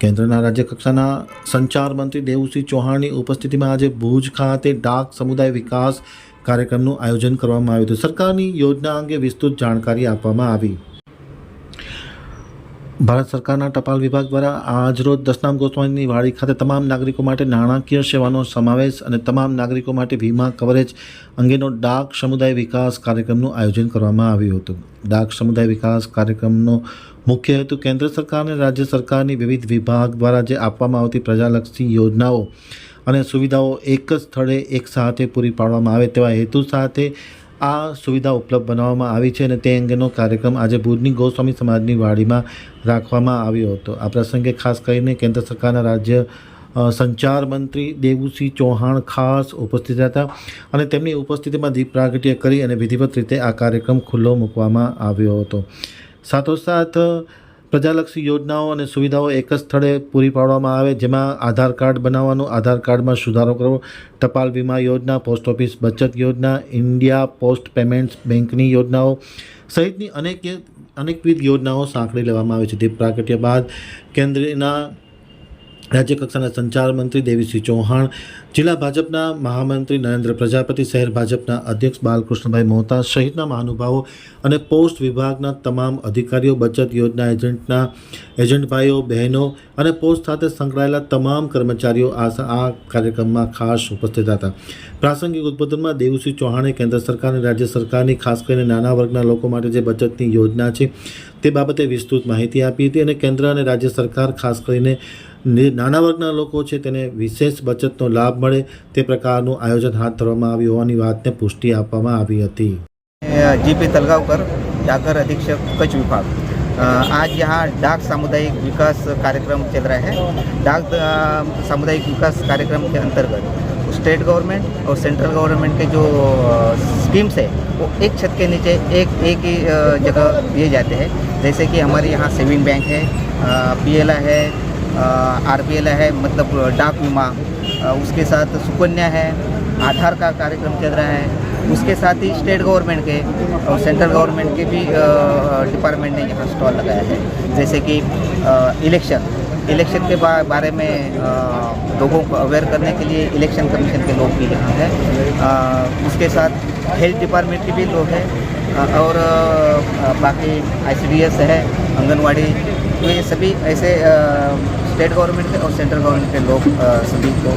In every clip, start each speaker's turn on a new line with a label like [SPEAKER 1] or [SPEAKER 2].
[SPEAKER 1] કેન્દ્રના રાજ્ય કક્ષાના સંચાર મંત્રી દેવુસિંહ ચૌહાણની ઉપસ્થિતિમાં આજે ભુજ ખાતે ડાક સમુદાય વિકાસ કાર્યક્રમનું આયોજન કરવામાં આવ્યું હતું. સરકારની યોજના અંગે વિસ્તૃત જાણકારી આપવામાં આવી. ભારત સરકારના ટપાલ વિભાગ દ્વારા આજરોજ દસનામ ગોસ્વામીની વાડી ખાતે તમામ નાગરિકો માટે નાણાકીય સેવાનો સમાવેશ અને તમામ નાગરિકો માટે વીમા કવરેજ અંગેનો ડાક સમુદાય વિકાસ કાર્યક્રમનું આયોજન કરવામાં આવ્યું હતું. ડાક સમુદાય વિકાસ કાર્યક્રમનો મુખ્ય હેતુ કેન્દ્ર સરકાર અને રાજ્ય સરકારની વિવિધ વિભાગ દ્વારા જે આપવામાં આવતી પ્રજાલક્ષી યોજનાઓ અને સુવિધાઓ એક જ સ્થળે એક સાથે પૂરી પાડવામાં આવે તેવા હેતુ સાથે આ સુવિધા ઉપલબ્ધ બનાવવામાં આવી છે અને તે અંગેનો કાર્યક્રમ આજે ભુજની ગોસ્વામી સમાજની વાડીમાં રાખવામાં આવ્યો હતો. આ પ્રસંગે ખાસ કરીને કેન્દ્ર સરકારના રાજ્ય સંચાર મંત્રી દેવુસિંહ ચૌહાણ ખાસ ઉપસ્થિત હતા અને તેમની ઉપસ્થિતિમાં દીપ પ્રાગટ્ય કરી અને વિધિવત રીતે આ કાર્યક્રમ ખુલ્લો મૂકવામાં આવ્યો હતો. સાથોસાથ પ્રજાલક્ષી યોજનાઓ અને સુવિધાઓ એક જ સ્થળે પૂરી પાડવામાં આવે, જેમાં આધાર કાર્ડ બનાવવાનું, આધાર કાર્ડમાં સુધારો કરવો, ટપાલ વીમા યોજના, પોસ્ટ ઓફિસ બચત યોજના, ઇન્ડિયા પોસ્ટ પેમેન્ટ્સ બેંકની યોજનાઓ સહિતની અનેક અનેકવિધ યોજનાઓ સાંકળી લેવામાં આવે છે. તે પ્રાગટ્ય બાદ કેન્દ્રના રાજ્ય કક્ષાના સંચાર મંત્રી દેવીસિંહ ચૌહાણ, જિલ્લા ભાજપના મહામંત્રી નરેન્દ્ર પ્રજાપતિ, શહેર ભાજપના અધ્યક્ષ બાલકૃષ્ણભાઈ મોહતા સહિતના મહાનુભાવો અને પોસ્ટ વિભાગના તમામ અધિકારીઓ, બચત યોજના એજન્ટના એજન્ટ ભાઈઓ બહેનો અને પોસ્ટ સાથે સંકળાયેલા તમામ કર્મચારીઓ આ આ કાર્યક્રમમાં ખાસ ઉપસ્થિત હતા. પ્રાસંગિક ઉદ્બોધનમાં દેવુસિંહ ચૌહાણે કેન્દ્ર સરકાર અને રાજ્ય સરકારની, ખાસ કરીને નાના વર્ગના લોકો માટે જે બચતની યોજના છે તે બાબતે વિસ્તૃત માહિતી આપી હતી અને કેન્દ્ર અને રાજ્ય સરકાર ખાસ કરીને નાના વર્ગના લોકો છે તેને વિશેષ બચતનો લાભ મળે તે પ્રકારનું આયોજન હાથ ધરવામાં આવ્યું હોવાની વાતને પુષ્ટિ આપવામાં આવી હતી
[SPEAKER 2] जीपी तलगावकर जाकर अधीक्षक कच्छ विभाग अ, आज यहाँ डाक सामुदायिक विकास कार्यक्रम चल रहा है डाक अ, सामुदायिक विकास कार्यक्रम के अंतर्गत स्टेट गवर्नमेंट और सेंट्रल गवर्नमेंट के जो स्कीम्स है वो एक छत के नीचे एक एक ही अ, जगह दिए जाते हैं जैसे कि हमारे यहाँ सेविंग बैंक है पी एल है आर पी एल है मतलब डाक बीमा उसके साथ सुकन्या है, आधार का कार्यक्रम चल रहा है। उसके साथ ही स्टेट गवर्नमेंट के और सेंट्रल गवर्नमेंट के भी डिपार्टमेंट ने यहाँ स्टॉल लगाया है। जैसे कि इलेक्शन। इलेक्शन के बारे में लोगों को अवेयर करने के लिए इलेक्शन कमीशन के लोग भी यहाँ हैं। उसके साथ हेल्थ डिपार्टमेंट के भी लोग हैं। और बाकी आईसीडीएस है, आंगनवाड़ी तो ये सभी ऐसे स्टेट गवर्नमेंट के और सेंट्रल गवर्नमेंट के लोग सभी को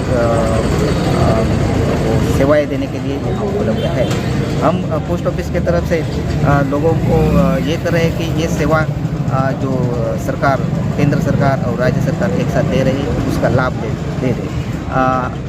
[SPEAKER 2] सेवाएँ देने के लिए यहाँ उपलब्ध है। हम पोस्ट ऑफ़िस के तरफ़ से लोगों को ये कर रहे हैं कि ये सेवा जो सरकार, केंद्र सरकार और राज्य सरकार एक साथ दे रही है, उसका लाभ दे दे रही